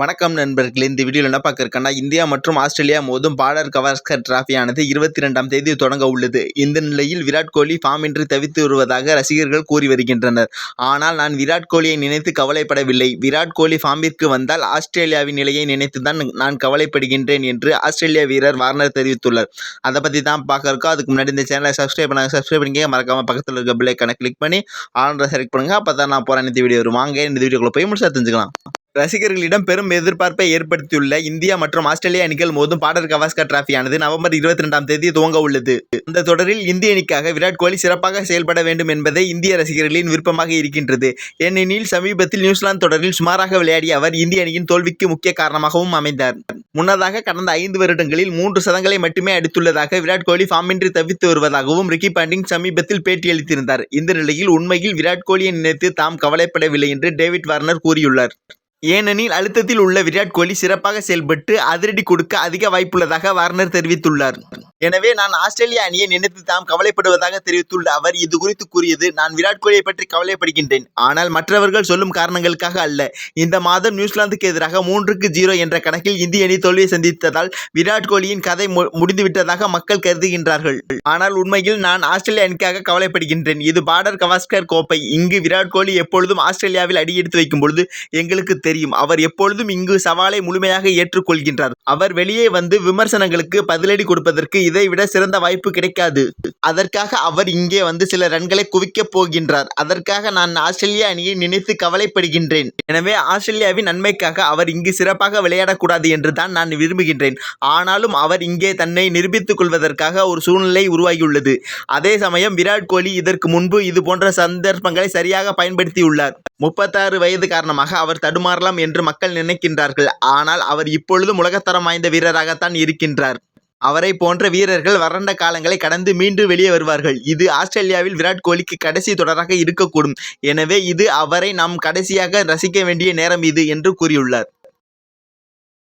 வணக்கம் நண்பர்களே இந்த வீடியோவில் என்ன பார்க்க இருக்கேன்னா இந்தியா மற்றும் ஆஸ்திரேலியா மோதும் பாடர் கவாஸ்கர் டிராஃபியானது இருபத்தி ரெண்டாம் தேதி தொடங்க உள்ளது. இந்த நிலையில் விராட் கோலி ஃபார்ம் ஃபார்மின்றி தவித்து வருவதாக ரசிகர்கள் கூறி வருகின்றனர். ஆனால் நான் விராட் கோலியை நினைத்து கவலைப்படவில்லை. விராட் கோலி ஃபார்மிற்கு வந்தால் ஆஸ்திரேலியாவின் நிலையை நினைத்து தான் நான் கவலைப்படுகின்றேன் என்று ஆஸ்திரேலியா வீரர் வார்னர் தெரிவித்துள்ளார். அதை பற்றி தான் பார்க்க இருக்கோம் அதுக்கு முன்னாடி இந்த சேனலை சப்ஸ்கிரைப் பண்ணாங்க சப்ஸ்கிரைப் பண்ணிக்க மறக்காமல் பக்கத்தில் இருக்க பிள்ளைக்கான கிளிக் பண்ணி ஆல்ரெடி செலக்ட் பண்ணுங்க. அப்போ தான் நான் போகிறேன் இந்த வீடியோ வரும். வாங்க இந்த வீடியோக்குள்ளே போய் முடிச்சா தெரிஞ்சுக்கலாம். ரசிகர்களிடம் பெரும் எதிர்பார்ப்பை ஏற்படுத்தியுள்ள இந்தியா மற்றும் ஆஸ்திரேலிய அணிகள் மோதும் பாடர் கவாஸ்கர் டிராஃபியானது நவம்பர் இருபத்தி ரெண்டாம் தேதி துவங்க உள்ளது. இந்த தொடரில் இந்திய அணிக்காக விராட் கோலி சிறப்பாக செயல்பட வேண்டும் என்பதே இந்திய ரசிகர்களின் விருப்பமாக இருக்கின்றது. ஏனெனில் சமீபத்தில் நியூசிலாந்து தொடரில் சுமாராக விளையாடிய அவர் இந்திய அணியின் தோல்விக்கு முக்கிய காரணமாகவும் அமைந்தார். முன்னதாக கடந்த ஐந்து வருடங்களில் மூன்று சதங்களை மட்டுமே அடித்துள்ளதாக விராட் கோலி ஃபார்மின்றி தவித்து வருவதாகவும் ரிக்கி பாண்டிங் சமீபத்தில் பேட்டியளித்திருந்தார். இந்த நிலையில் உண்மையில் விராட் கோலியை நினைத்து தாம் கவலைப்படவில்லை என்று டேவிட் வார்னர் கூறியுள்ளார். ஏனெனில் அழுத்தத்தில் உள்ள விராட் கோலி சிறப்பாக செயல்பட்டு அதிரடி கொடுக்க அதிக வாய்ப்புள்ளதாக வார்னர் தெரிவித்துள்ளார். எனவே நான் ஆஸ்திரேலிய அணியை நினைத்து தாம் கவலைப்படுவதாக தெரிவித்துள்ள அவர் இது குறித்து கூறியது நான் விராட் கோலியை பற்றி கவலைப்படுகின்றேன். ஆனால் மற்றவர்கள் சொல்லும் காரணங்களுக்காக அல்ல. இந்த மாதம் நியூசிலாந்துக்கு எதிராக மூன்றுக்கு ஜீரோ என்ற கணக்கில் இந்திய அணி தோல்வியை சந்தித்ததால் விராட் கோலியின் கதை மு- முடிந்துவிட்டதாக மக்கள் கருதுகின்றார்கள். ஆனால் உண்மையில் நான் ஆஸ்திரேலிய அணிக்காக கவலைப்படுகின்றேன். இது பார்டர் கவாஸ்கர் கோப்பை. இங்கு விராட் கோலி எப்பொழுதும் ஆஸ்திரேலியாவில் அடியெடுத்து வைக்கும் பொழுது எங்களுக்கு தெரியும். அவர் எப்பொழுதும் இங்கு சவாலை முழுமையாக ஏற்றுக்கொள்கின்றார். அவர் வெளியே வந்து விமர்சனங்களுக்கு பதிலடி கொடுப்பதற்கு இதை விட சிறந்த வாய்ப்பு கிடைக்காது. அதற்காக அவர் இங்கே வந்து சில ரன்களை குவிக்கப் போகின்றார். அதற்காக நான் ஆஸ்திரேலிய அணியை நினைத்து கவலைப்படுகின்றேன். எனவே ஆஸ்திரேலியாவின் நன்மைக்காக அவர் இங்கு சிறப்பாக விளையாடக்கூடாது என்று தான் நான் விரும்புகின்றேன். ஆனாலும் அவர் இங்கே தன்னை நிரூபித்துக் கொள்வதற்காக ஒரு சூழ்நிலை உருவாகியுள்ளது. அதே சமயம் விராட் கோலி இதற்கு முன்பு இது போன்ற சந்தர்ப்பங்களை சரியாக பயன்படுத்தியுள்ளார். முப்பத்தாறு வயது காரணமாக அவர் தடுமாறலாம் என்று மக்கள் நினைக்கின்றார்கள். ஆனால் அவர் இப்பொழுதும் உலகத்தரம் வாய்ந்த வீரராகத்தான் இருக்கின்றார். அவரை போன்ற வீரர்கள் வறண்ட காலங்களை கடந்து மீண்டும் வெளியே வருவார்கள். இது ஆஸ்திரேலியாவில் விராட் கோலிக்கு கடைசி தொடராக இருக்கக்கூடும். எனவே இது அவரை நாம் கடைசியாக ரசிக்க வேண்டிய நேரம் இது என்று கூறியுள்ளார்.